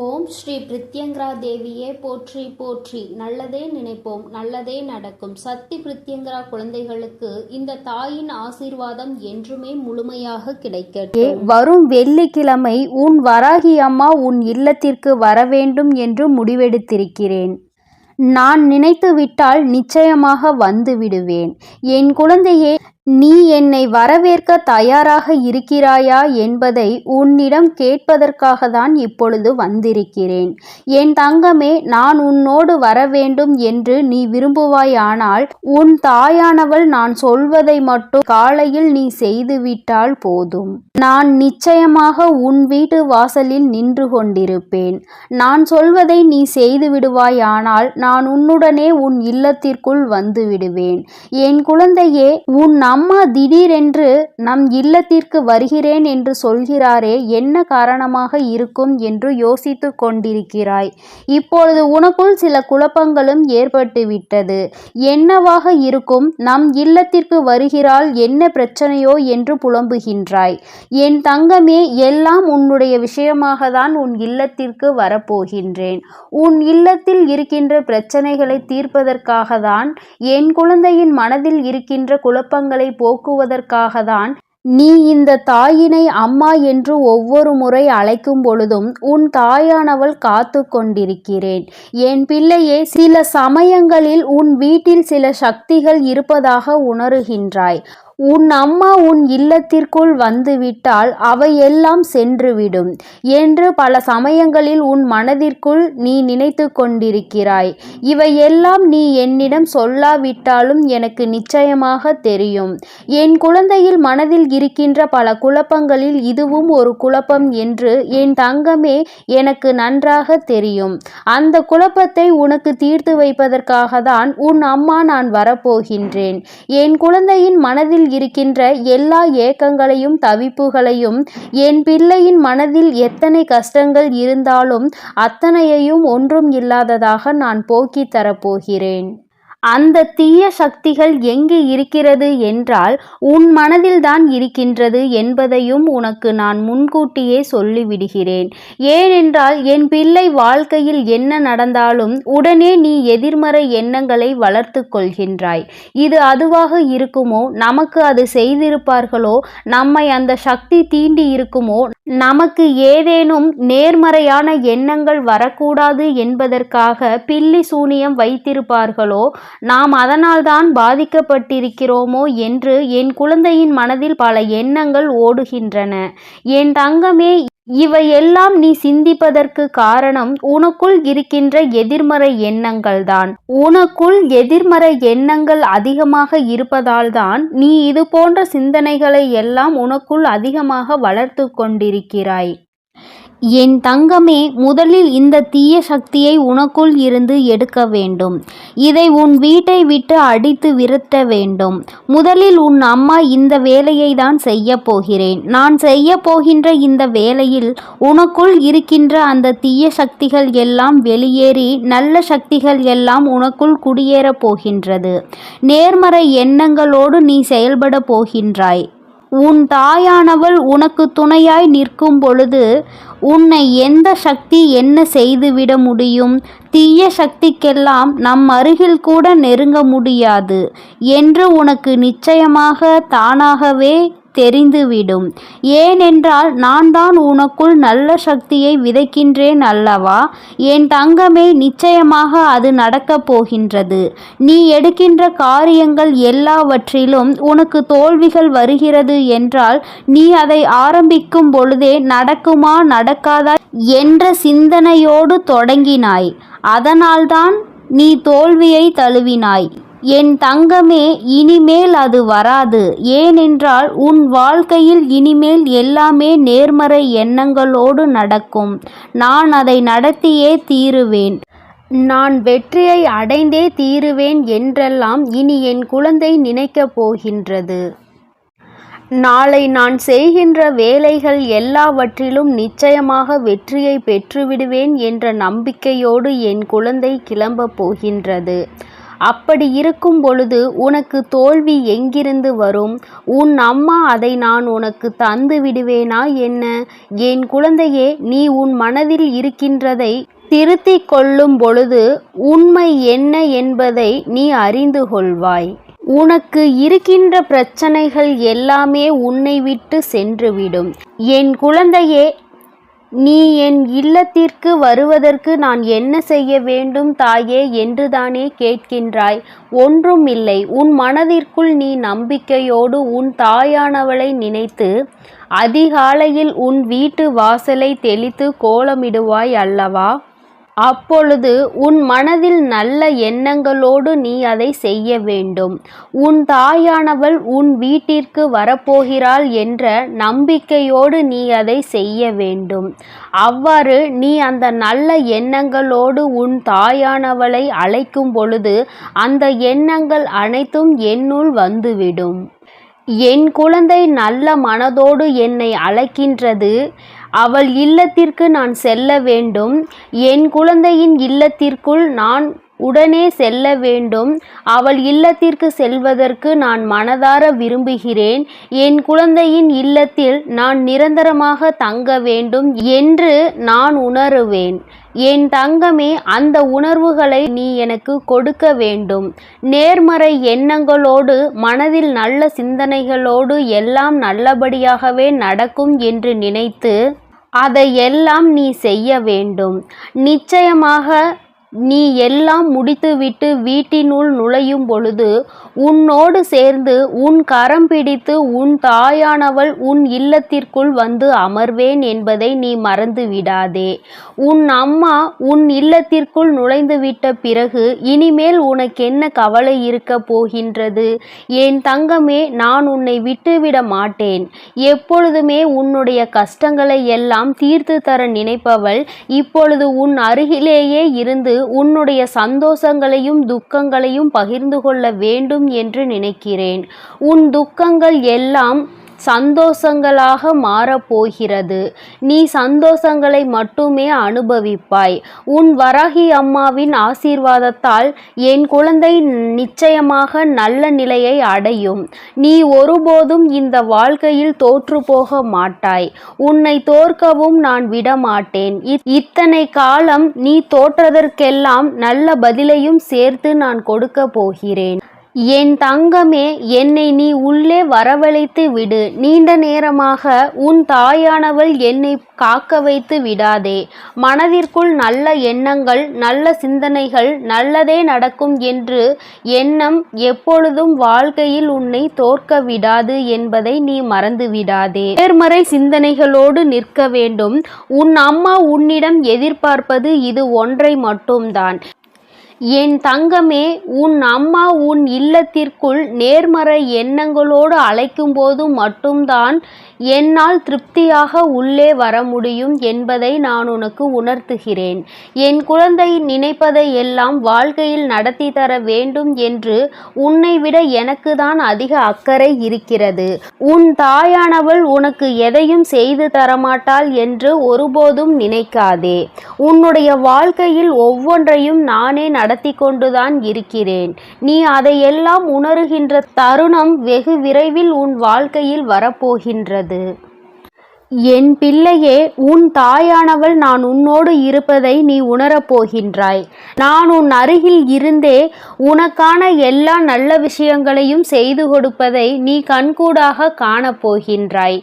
ஓம் ஸ்ரீ பிரித்யங்கரா தேவியே போற்றி போற்றி. நல்லதே நினைப்போம் நல்லதே நடக்கும். சக்தி பிரித்யங்கரா குழந்தைகளுக்கு இந்த தாயின் ஆசீர்வாதம் என்றுமே முழுமையாக கிடைக்க வரும் வெள்ளிக்கிழமை உன் வராகி அம்மா உன் இல்லத்திற்கு வர வேண்டும் என்று முடிவெடுத்திருக்கிறேன். நான் நினைத்து விட்டால் நிச்சயமாக வந்து விடுவேன். என் குழந்தையே நீ என்னை வரவேற்க தயாராக இருக்கிறாயா என்பதை உன்னிடம் கேட்பதற்காக தான் இப்பொழுது வந்திருக்கிறேன். என் தங்கமே நான் உன்னோடு வர வேண்டும் என்று நீ விரும்புவாயானால் உன் தாயானவள் நான் சொல்வதை மட்டும் காலையில் நீ செய்துவிட்டால் போதும். நான் நிச்சயமாக உன் வீட்டு வாசலில் நின்று கொண்டிருப்பேன். நான் சொல்வதை நீ செய்து விடுவாயானால் நான் உன்னுடனே உன் இல்லத்திற்குள் வந்து விடுவேன். என் குழந்தையே உன் அம்மா திடீரென்று நம் இல்லத்திற்கு வருகிறேன் என்று சொல்கிறாரே என்ன காரணமாக இருக்கும்? என்று யோசித்து கொண்டிருக்கிறாய். இப்பொழுது உனக்குள் சில குழப்பங்களும் ஏற்பட்டுவிட்டது. என்னவாக இருக்கும்? நம் இல்லத்திற்கு வருகிறாள் என்ன பிரச்சனையோ? என்று புலம்புகின்றாய். என் தங்கமே எல்லாம் உன்னுடைய விஷயமாக தான் உன் இல்லத்திற்கு வரப்போகின்றேன். உன் இல்லத்தில் இருக்கின்ற பிரச்சனைகளை தீர்ப்பதற்காக தான் என் குழந்தையின் மனதில் இருக்கின்ற குழப்பங்களை போக்குவதற்காக தான் நீ இந்த தாயினை அம்மா என்று ஒவ்வொரு முறை அழைக்கும் பொழுதும் உன் தாயானவள் காத்து கொண்டிருக்கிறேன். என் பிள்ளையே சில சமயங்களில் உன் வீட்டில் சில சக்திகள் இருப்பதாக உணருகின்றாய். உன் அம்மா உன் இல்லத்திற்குள் வந்துவிட்டால் அவையெல்லாம் சென்றுவிடும் என்று பல சமயங்களில் உன் மனதிற்குள் நீ நினைத்து கொண்டிருக்கிறாய். இவையெல்லாம் நீ என்னிடம் சொல்லாவிட்டாலும் எனக்கு நிச்சயமாக தெரியும். என் குழந்தையில் மனதில் இருக்கின்ற பல குழப்பங்களில் இதுவும் ஒரு குழப்பம் என்று என் தங்கமே எனக்கு நன்றாக தெரியும். அந்த குழப்பத்தை உனக்கு தீர்த்து வைப்பதற்காக தான் உன் அம்மா நான் வரப்போகின்றேன். என் குழந்தையின் மனதில் இருக்கின்ற எல்லா ஏக்கங்களையும் தவிப்புகளையும் என் பிள்ளையின் மனதில் எத்தனை கஷ்டங்கள் இருந்தாலும் அத்தனையையும் ஒன்றும் இல்லாததாக நான் போக்கித் தரப்போகிறேன். அந்த தீய சக்திகள் எங்கு இருக்கிறது என்றால் உன் மனதில்தான் இருக்கின்றது என்பதையும் உனக்கு நான் முன்கூட்டியே சொல்லிவிடுகிறேன். ஏனென்றால் என் பிள்ளை வாழ்க்கையில் என்ன நடந்தாலும் உடனே நீ எதிர்மறை எண்ணங்களை வளர்த்து கொள்கின்றாய். இது அதுவாக இருக்குமோ? நமக்கு அது செய்திருப்பார்களோ? நம்மை அந்த சக்தி தீண்டி இருக்குமோ? நமக்கு ஏதேனும் நேர்மறையான எண்ணங்கள் வரக்கூடாது என்பதற்காக பில்லி சூனியம் வைத்திருப்பார்களோ? நாம் அதனால்தான் பாதிக்கப்பட்டிருக்கிறோமோ என்று என் குழந்தையின் மனதில் பல எண்ணங்கள் ஓடுகின்றன. என் தங்கமே இவையெல்லாம் நீ சிந்திப்பதற்கு காரணம் உனக்குள் இருக்கின்ற எதிர்மறை எண்ணங்கள்தான். உனக்குள் எதிர்மறை எண்ணங்கள் அதிகமாக இருப்பதால்தான் நீ இது போன்ற சிந்தனைகளை எல்லாம் உனக்குள் அதிகமாக வளர்த்து கொண்டிருக்கிறாய். என் தங்கமே முதலில் இந்த தீய சக்தியை உனக்குள் இருந்து எடுக்க வேண்டும். இதை உன் வீட்டை விட்டு அடித்து விருத்த வேண்டும். முதலில் உன் அம்மா இந்த வேலையை தான் செய்ய போகிறேன். நான் செய்ய போகின்ற இந்த வேலையில் உனக்குள் இருக்கின்ற அந்த தீய சக்திகள் எல்லாம் வெளியேறி நல்ல சக்திகள் எல்லாம் உனக்குள் குடியேறப் போகின்றது. நேர்மறை எண்ணங்களோடு நீ செயல்பட போகின்றாய். உன் தாயானவள் உனக்கு துணையாய் நிற்கும் பொழுது உன்னை எந்த சக்தி என்ன செய்துவிட முடியும்? தீய சக்திக்கெல்லாம் நம் அருகில் கூட நெருங்க முடியாது. என்று உனக்கு நிச்சயமாக தானாகவே தெரிந்துவிடும். ஏனென்றால் நான் தான் உனக்குள் நல்ல சக்தியை விதைக்கின்றேன் அல்லவா? என் தங்கமே நிச்சயமாக அது நடக்கப் போகின்றது. நீ எடுக்கின்ற காரியங்கள் எல்லாவற்றிலும் உனக்கு தோல்விகள் வருகிறது என்றால் நீ அதை ஆரம்பிக்கும் பொழுதே நடக்குமா நடக்காதா என்ற சிந்தனையோடு தொடங்கினாய். அதனால்தான் நீ தோல்வியை தழுவினாய். என் தங்கமே இனிமேல் அது வராது. ஏனென்றால் உன் வாழ்க்கையில் இனிமேல் எல்லாமே நேர்மறை எண்ணங்களோடு நடக்கும். நான் அதை நடத்தியே தீருவேன். நான் வெற்றியை அடைந்தே தீருவேன் என்றெல்லாம் இனி என் குழந்தை நினைக்கப் போகின்றது. நாளை நான் செய்கின்ற வேலைகள் எல்லாவற்றிலும் நிச்சயமாக வெற்றியை பெற்றுவிடுவேன் என்ற நம்பிக்கையோடு என் குழந்தை கிளம்பப் போகின்றது. அப்படி இருக்கும் பொழுது உனக்கு தோல்வி எங்கிருந்து வரும்? உன் அம்மா அதை நான் உனக்கு தந்து விடுவேனா என்ன? என் குழந்தையே நீ உன் மனதில் இருக்கின்றதை திருத்தி கொள்ளும் பொழுது உண்மை என்ன என்பதை நீ அறிந்து கொள்வாய். உனக்கு இருக்கின்ற பிரச்சனைகள் எல்லாமே உன்னை விட்டு சென்றுவிடும் என் குழந்தையே நீ என் இல்லத்திற்கு வருவதற்கு நான் என்ன செய்ய வேண்டும் தாயே என்றுதானே கேட்கின்றாய். ஒன்றும் இல்லை. உன் மனதிற்குள் நீ நம்பிக்கையோடு உன் தாயானவளை நினைத்து அதிகாலையில் உன் வீட்டு வாசலை தெளித்து கோலமிடுவாய் அல்லவா? அப்பொழுது உன் மனதில் நல்ல எண்ணங்களோடு நீ அதை செய்ய வேண்டும். உன் தாயானவள் உன் வீட்டிற்கு வரப்போகிறாள் என்ற நம்பிக்கையோடு நீ அதை செய்ய வேண்டும். அவ்வாறு நீ அந்த நல்ல எண்ணங்களோடு உன் தாயானவளை அழைக்கும் பொழுது அந்த எண்ணங்கள் அனைத்தும் என்னுள் வந்துவிடும். என் குழந்தை நல்ல மனதோடு என்னை அழைக்கின்றது. அவள் இல்லத்திற்கு நான் செல்ல வேண்டும். என் குழந்தையின் இல்லத்திற்குள் நான் உடனே செல்ல வேண்டும். அவள் இல்லத்திற்கு செல்வதற்கு நான் மனதார விரும்புகிறேன். என் குழந்தையின் இல்லத்தில் நான் நிரந்தரமாக தங்க வேண்டும் என்று நான் உணருவேன். என் தங்கமே அந்த உணர்வுகளை நீ எனக்கு கொடுக்க வேண்டும். நேர்மறை எண்ணங்களோடு மனதில் நல்ல சிந்தனைகளோடு எல்லாம் நல்லபடியாகவே நடக்கும் என்று நினைத்து அதையெல்லாம் நீ செய்ய வேண்டும். நிச்சயமாக நீ எல்லாம் முடித்துவிட்டு வீட்டினுள் நுழையும் பொழுது உன்னோடு சேர்ந்து உன் கரம் பிடித்து உன் தாயானவள் உன் இல்லத்திற்குள் வந்து அமர்வேன் என்பதை நீ மறந்து விடாதே உன் அம்மா உன் இல்லத்திற்குள் நுழைந்துவிட்ட பிறகு இனிமேல் உனக்கென்ன கவலை இருக்க போகின்றது? என் தங்கமே நான் உன்னை விட்டுவிட மாட்டேன். எப்பொழுதுமே உன்னுடைய கஷ்டங்களை எல்லாம் தீர்த்து தர நினைப்பவள் இப்பொழுது உன் அருகிலேயே இருந்து உன்னுடைய சந்தோஷங்களையும் துக்கங்களையும் பகிர்ந்து கொள்ள வேண்டும் என்று நினைக்கிறேன். உன் துக்கங்கள் எல்லாம் சந்தோஷங்களாக மாறப்போகிறது. நீ சந்தோஷங்களை மட்டுமே அனுபவிப்பாய். உன் வராகி அம்மாவின் ஆசீர்வாதத்தால் என் குழந்தை நிச்சயமாக நல்ல நிலையை அடையும். நீ ஒருபோதும் இந்த வாழ்க்கையில் தோற்று போக மாட்டாய். உன்னை தோற்கவும் நான் விடமாட்டேன். இத்தனை காலம் நீ தோற்றதற்கெல்லாம் நல்ல பதிலையும் சேர்த்து நான் கொடுக்க போகிறேன். என் தங்கமே என்னை நீ உள்ளே வரவழைத்து விடு. நீண்ட நேரமாக உன் தாயானவள் என்னை காக்க வைத்து விடாதே. மனதிற்குள் நல்ல எண்ணங்கள் நல்ல சிந்தனைகள் நல்லதே நடக்கும் என்று எண்ணம் எப்பொழுதும் வாழ்க்கையில் உன்னை தோற்க விடாது என்பதை நீ மறந்து விடாதே. நேர்மறை சிந்தனைகளோடு நிற்க வேண்டும். உன் அம்மா உன்னிடம் எதிர்பார்ப்பது இது ஒன்றை மட்டும்தான். என் தங்கமே உன் அம்மா உன் இல்லத்திற்குள் நேர்மறை எண்ணங்களோடு அழைக்கும்போது மட்டும்தான் என்னால் திருப்தியாக உள்ளே வர முடியும் என்பதை நான் உனக்கு உணர்த்துகிறேன். என் குழந்தை நினைப்பதை எல்லாம் வாழ்க்கையில் நடத்தி தர வேண்டும் என்று உன்னை விட எனக்கு தான் அதிக அக்கறை இருக்கிறது. உன் தாயானவள் உனக்கு எதையும் செய்து தரமாட்டாள் என்று ஒருபோதும் நினைக்காதே. உன்னுடைய வாழ்க்கையில் ஒவ்வொன்றையும் நானே நட நடத்தி கொண்டுதான் இருக்கிறேன். நீ அதையெல்லாம் உணருகின்ற தருணம் வெகு விரைவில் உன் வாழ்க்கையில் வரப்போகின்றது. என் பிள்ளையே உன் தாயானவள் நான் உன்னோடு இருப்பதை நீ உணரப் போகின்றாய். நான் உன் அருகில் இருந்தே உனக்கான எல்லா நல்ல விஷயங்களையும் செய்து கொடுப்பதை நீ கண்கூடாக காணப்போகின்றாய்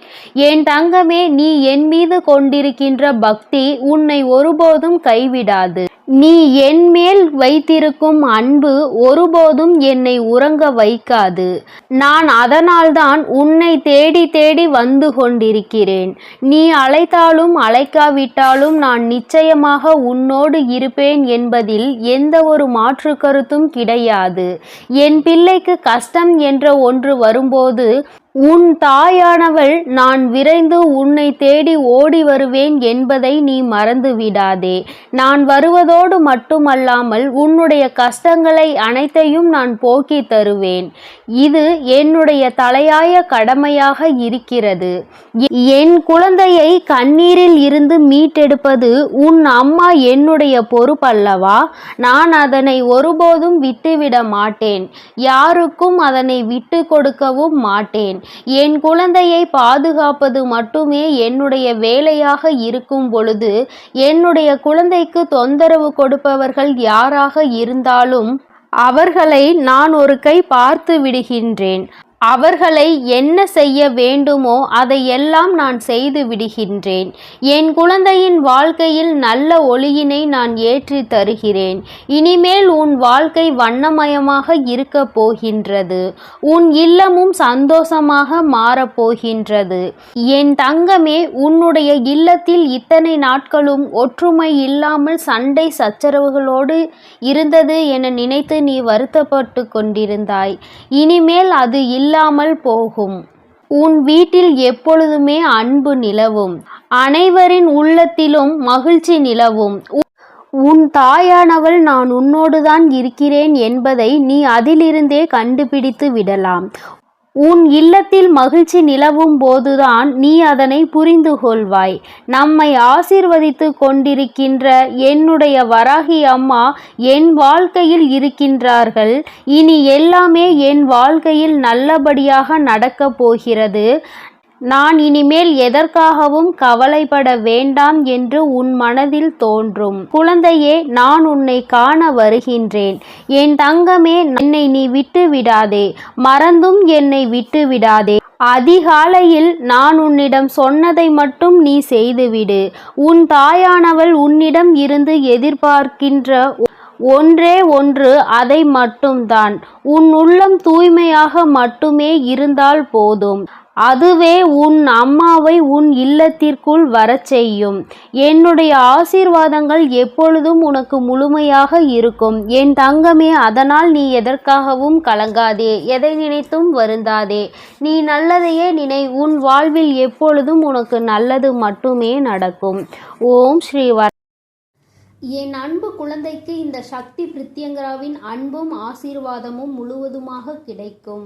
என் தங்கமே நீ என் மீது கொண்டிருக்கின்ற பக்தி உன்னை ஒருபோதும் கைவிடாது. நீ என் மேல் வைத்திருக்கும் அன்பு ஒருபோதும் என்னை உறங்க வைக்காது. நான் அதனால்தான் உன்னை தேடி தேடி வந்து கொண்டிருக்கிறேன். நீ அழைத்தாலும் அழைக்காவிட்டாலும் நான் நிச்சயமாக உன்னோடு இருப்பேன் என்பதில் எந்த ஒரு மாற்று கருத்தும் கிடையாது. என் பிள்ளைக்கு கஷ்டம் என்ற ஒன்று வரும்போது உன் தாயானவள் நான் விரைந்து உன்னை தேடி ஓடி வருவேன் என்பதை நீ மறந்து விடாதே. நான் வருவதோடு மட்டுமல்லாமல் உன்னுடைய கஷ்டங்களை அனைத்தையும் நான் போக்கி தருவேன். இது என்னுடைய தலையாய கடமையாக இருக்கிறது. என் குழந்தையை கண்ணீரில் இருந்து மீட்டெடுப்பது உன் அம்மா என்னுடைய பொறுப்பல்லவா? நான் அதனை ஒருபோதும் விட்டுவிட மாட்டேன். யாருக்கும் அதனை விட்டு கொடுக்கவும் மாட்டேன். என் குழந்தையை பாதுகாப்பது மட்டுமே என்னுடைய வேலையாக இருக்கும் பொழுது என்னுடைய குழந்தைக்கு தொந்தரவு கொடுப்பவர்கள் யாராக இருந்தாலும் அவர்களை நான் ஒரு கை பார்த்து விடுகின்றேன். அவர்களை என்ன செய்ய வேண்டுமோ அதையெல்லாம் நான் செய்து விடுகின்றேன். என் குழந்தையின் வாழ்க்கையில் நல்ல ஒளியினை நான் ஏற்றி தருகிறேன். இனிமேல் உன் வாழ்க்கை வண்ணமயமாக இருக்க போகின்றது. உன் இல்லமும் சந்தோஷமாக மாறப்போகின்றது என் தங்கமே உன்னுடைய இல்லத்தில் இத்தனை நாட்களும் ஒற்றுமை இல்லாமல் சண்டை சச்சரவுகளோடு இருந்தது என நினைத்து நீ வருத்தப்பட்டு கொண்டிருந்தாய். இனிமேல் அது இல்லாமல் போகும். உன் வீட்டில் எப்பொழுதுமே அன்பு நிலவும். அனைவரின் உள்ளத்திலும் மகிழ்ச்சி நிலவும். உ- உன் தாயானவள் நான் உன்னோடுதான் இருக்கிறேன் என்பதை நீ அதிலிருந்தே கண்டுபிடித்து விடலாம். உன் இல்லத்தில் மகிழ்ச்சி நிலவும் போதுதான் நீ அதனை புரிந்து கொள்வாய். நம்மை ஆசீர்வதித்து கொண்டிருக்கின்ற என்னுடைய வராகி அம்மா என் வாழ்க்கையில் இருக்கின்றார்கள். இனி எல்லாமே என் வாழ்க்கையில் நல்லபடியாக நடக்கப் போகிறது. நான் இனிமேல் எதற்காகவும் கவலைப்பட வேண்டாம் என்று உன் மனதில் தோன்றும். குழந்தையே நான் உன்னை காண வருகின்றேன். என் தங்கமே என்னை நீ விட்டு விடாதே மறந்தும் என்னை விட்டு விடாதே அதிகாலையில் நான் உன்னிடம் சொன்னதை மட்டும் நீ செய்துவிடு. உன் தாயானவள் உன்னிடம் இருந்து எதிர்பார்க்கின்ற ஒன்றே ஒன்று அதை மட்டும்தான். உன் உள்ளம் தூய்மையாக மட்டுமே இருந்தால் போதும். அதுவே உன் அம்மாவை உன் இல்லத்திற்குள் வரச் செய்யும். என்னுடைய ஆசீர்வாதங்கள் எப்பொழுதும் உனக்கு முழுமையாக இருக்கும். என் தங்கமே அதனால் நீ எதற்காகவும் கலங்காதே. எதை நினைத்தும் வருந்தாதே. நீ நல்லதையே நினை. உன் வாழ்வில் எப்பொழுதும் உனக்கு நல்லது மட்டுமே நடக்கும். ஓம் ஸ்ரீவர் என் அன்பு குழந்தைக்கு இந்த சக்தி பிரித்யங்கராவின் அன்பும் ஆசீர்வாதமும் முழுவதுமாக கிடைக்கும்.